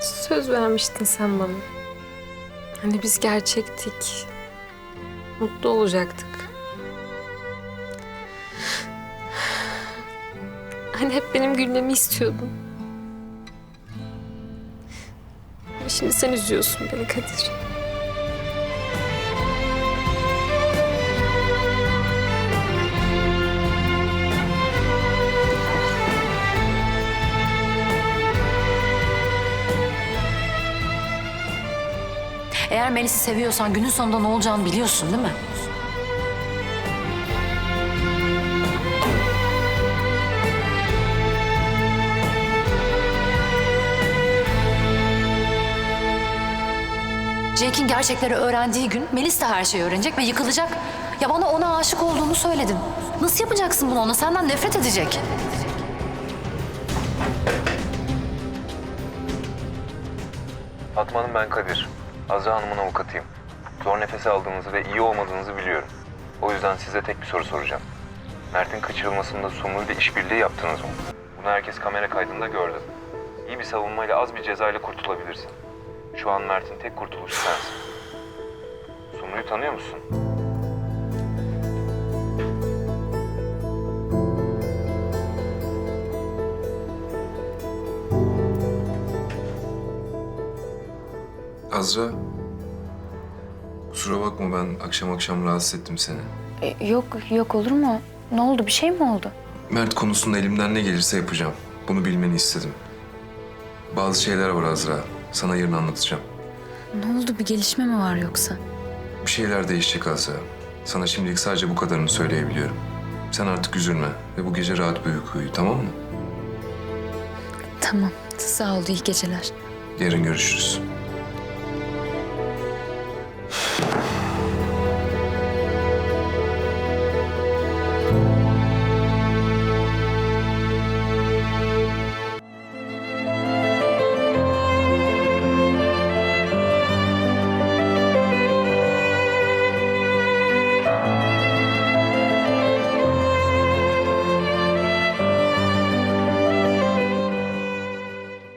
Söz vermiştin sen bana. Hani biz gerçektik. Mutlu olacaktık. Hani hep benim gülmemi istiyordun. Ama şimdi sen üzüyorsun beni Kadir. Eğer Melis'i seviyorsan günün sonunda ne olacağını biliyorsun değil mi? Jake'in gerçekleri öğrendiği gün Melis de her şeyi öğrenecek ve yıkılacak. Ya bana ona aşık olduğunu söyledin. Nasıl yapacaksın bunu ona? Senden nefret edecek. Fatma Hanım ben Kadir. Azra Hanım'ın avukatıyım. Zor nefes aldığınızı ve iyi olmadığınızı biliyorum. O yüzden size tek bir soru soracağım. Mert'in kaçırılmasında Sumru'yla işbirliği yaptınız mı? Bunu herkes kamera kaydında gördü. İyi bir savunmayla az bir cezayla kurtulabilirsin. Şu an Mert'in tek kurtuluşu sensin. Sumru'yu tanıyor musun? Azra. Kusura bakma ben akşam akşam rahatsız ettim seni. E, Yok yok olur mu? Ne oldu bir şey mi oldu? Mert konusunda elimden ne gelirse yapacağım. Bunu bilmeni istedim. Bazı şeyler var Azra. Sana yarın anlatacağım. Ne oldu bir gelişme mi var yoksa? Bir şeyler değişecek Azra. Sana şimdilik sadece bu kadarını söyleyebiliyorum. Sen artık üzülme ve bu gece rahat bir uyku uyu tamam mı? Tamam sağ ol iyi geceler. Yarın görüşürüz.